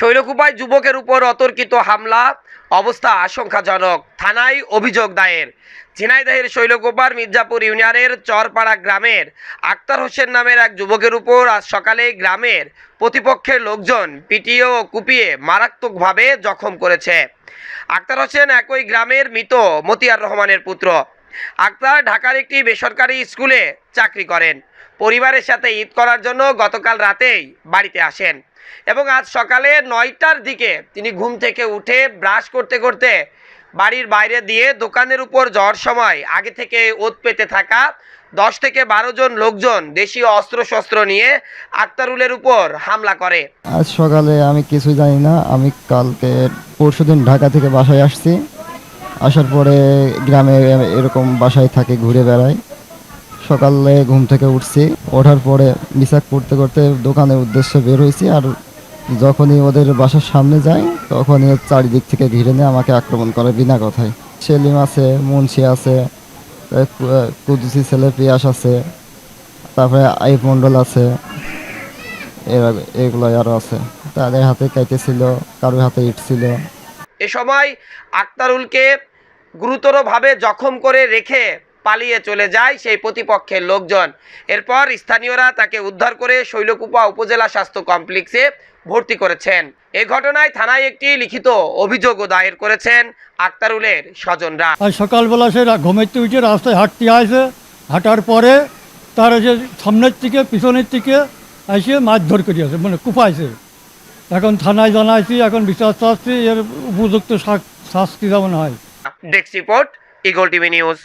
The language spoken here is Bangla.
শৈলকুপায় যুবকের উপর অতর্কিত হামলা, অবস্থা আশঙ্কাজনক, থানায় অভিযোগ দায়ের। ঝিনাইদহের শৈলকুপার মির্জাপুর ইউনিয়নের চরপাড়া গ্রামের আক্তার হোসেন নামের এক যুবকের উপর আজ সকালে গ্রামের প্রতিপক্ষের লোকজন পিটিয়ে ও কুপিয়ে মারাত্মকভাবে জখম করেছে। আক্তার হোসেন একই গ্রামের মৃত মতিয়ার রহমানের পুত্র। আক্তার ঢাকার একটি বেসরকারি স্কুলে চাকরি করেন। পরিবারের সাথে ঈদ করার জন্য গতকাল রাতেই বাড়িতে আসেন এবং আজ সকালে নয়টার দিকে তিনি ঘুম থেকে উঠে ব্রাশ করতে করতে বাড়ির বাইরে দিয়ে দোকানের উপর যাওয়ার সময় আগে থেকে ওত পেতে থাকা দশ থেকে বারো জন লোকজন দেশীয় অস্ত্রশস্ত্র নিয়ে আক্তারুলের উপর হামলা করে। আজ সকালে আমি কিছু জানি না, আমি কালকে পরশুদিন ঢাকা থেকে বাসায় আসছি। আসার পরে গ্রামে এরকম বাসায় থাকে, ঘুরে বেড়াই। সকালে ঘুম থেকে উঠছি, ওঠার পরে বিচাক করতে করতে দোকানের উদ্দেশ্যে বের হয়েছি আর যখনই ওদের বাসার সামনে যাই, তখনই চারিদিক থেকে ঘিরে নিয়ে আমাকে আক্রমণ করে বিনা কথায়। সেলিম আছে, মুন্সি আছে কুদুসি ছেলে পিয়াস আছে, তারপরে আইফ মন্ডল আছে, এরা এগুলো আরও আছে। তাদের হাতে কাইতে ছিল কারোর হাতে ইট ছিল। এ সময় আক্তারুলকে গুরুতরভাবে জখম করে রেখে পালিয়ে চলে যায় সেই প্রতিপক্ষের লোকজন। এরপর স্থানীয়রা তাকে উদ্ধার করে শৈলকুপা উপজেলা স্বাস্থ্য কমপ্লেক্সে ভর্তি করেছেন। এই ঘটনায় থানায় একটি লিখিত অভিযোগও দায়ের করেছেন আক্তারুলের স্বজনরা। সকালবেলা সে ঘুমের উঠে রাস্তায় হাঁটতে আসে। হাঁটার পরে তার যে সামনের থেকে পিছনের থেকে এসে মারধর করে আসে মানে কুপাইছে। এখন থানায় জানাইছি, এখন বিচার চাচ্ছি, এর উপযুক্ত শাস্তি যেমন হয়। डेक्स रिपोर्ट ईगल टीवी न्यूज़